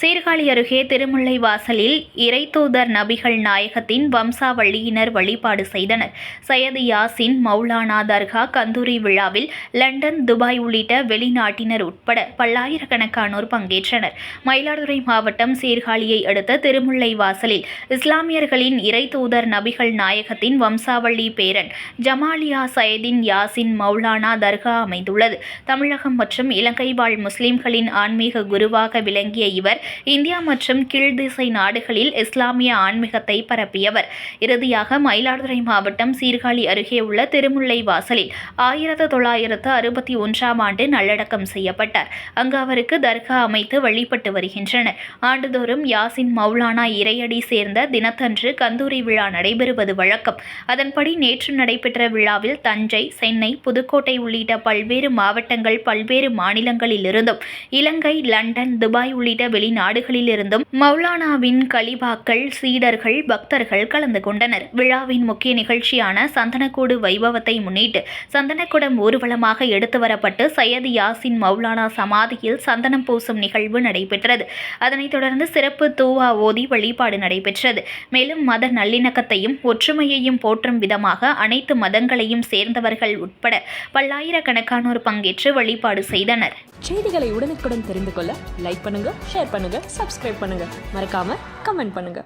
Serious அருகே திருமுல்லை வாசலில் இறைத்தூதர் நபிகள் நாயகத்தின் வம்சாவளியினர் வழிபாடு செய்தனர். சையது யாசின் மௌலானா தர்கா கந்தூரி விழாவில் லண்டன் துபாய் உள்ளிட்ட வெளிநாட்டினர் உட்பட பல்லாயிரக்கணக்கானோர் பங்கேற்றனர். மயிலாடுதுறை மாவட்டம் சீர்காழியை அடுத்த திருமுல்லை வாசலில் இஸ்லாமியர்களின் இறைத்தூதர் நபிகள் நாயகத்தின் வம்சாவளி பேரன் ஜமாலியா சையதின் யாசின் மௌலானா தர்கா அமைந்துள்ளது. தமிழகம் மற்றும் இலங்கை வாழ் முஸ்லிம்களின் ஆன்மீக குருவாக விளங்கிய இவர் இந்தியா மற்றும் கீழ் திசை நாடுகளில் இஸ்லாமிய ஆன்மீகத்தை பரப்பியவர். இறுதியாக மயிலாடுதுறை மாவட்டம் சீர்காழி அருகே உள்ள திருமுல்லை வாசலில் ஆயிரத்து தொள்ளாயிரத்து அறுபத்தி ஒன்றாம் ஆண்டு நல்லடக்கம் செய்யப்பட்டார். அங்கு அவருக்கு தர்கா அமைத்து வழிபட்டு வருகின்றனர். ஆண்டுதோறும் யாசின் மௌலானா இறையடி சேர்ந்த தினத்தன்று கந்தூரி விழா நடைபெறுவது வழக்கம். அதன்படி நேற்று நடைபெற்ற விழாவில் தஞ்சை சென்னை புதுக்கோட்டை உள்ளிட்ட பல்வேறு மாவட்டங்கள் பல்வேறு மாநிலங்களிலிருந்தும் இலங்கை லண்டன் துபாய் உள்ளிட்ட நாடுகளிலிருந்தும் மௌலானாவின் கலிபாக்கள் சீடர்கள் பக்தர்கள் கலந்து கொண்டனர். விழாவின் முக்கிய நிகழ்ச்சியான சந்தனக்கூடு வைபவத்தை முன்னிட்டு சந்தனக்குடம் ஊர்வலமாக எடுத்து வரப்பட்டு சையது யாசின் மௌலானா சமாதியில் சந்தனம் பூசும் நிகழ்வு நடைபெற்றது. அதனைத் தொடர்ந்து சிறப்பு தூவா ஓதி வழிபாடு நடைபெற்றது. மேலும் மத நல்லிணக்கத்தையும் ஒற்றுமையையும் போற்றும் விதமாக அனைத்து மதங்களையும் சேர்ந்தவர்கள் உட்பட பல்லாயிரக்கணக்கானோர் பங்கேற்று வழிபாடு செய்தனர். செய்திகளை உடனுக்குடன் தெரிந்து கொள்ள லைக் பண்ணுங்க ஷேர் பண்ணுங்க சப்ஸ்கிரைப் பண்ணுங்க. மறக்காமல் கமெண்ட் பண்ணுங்க.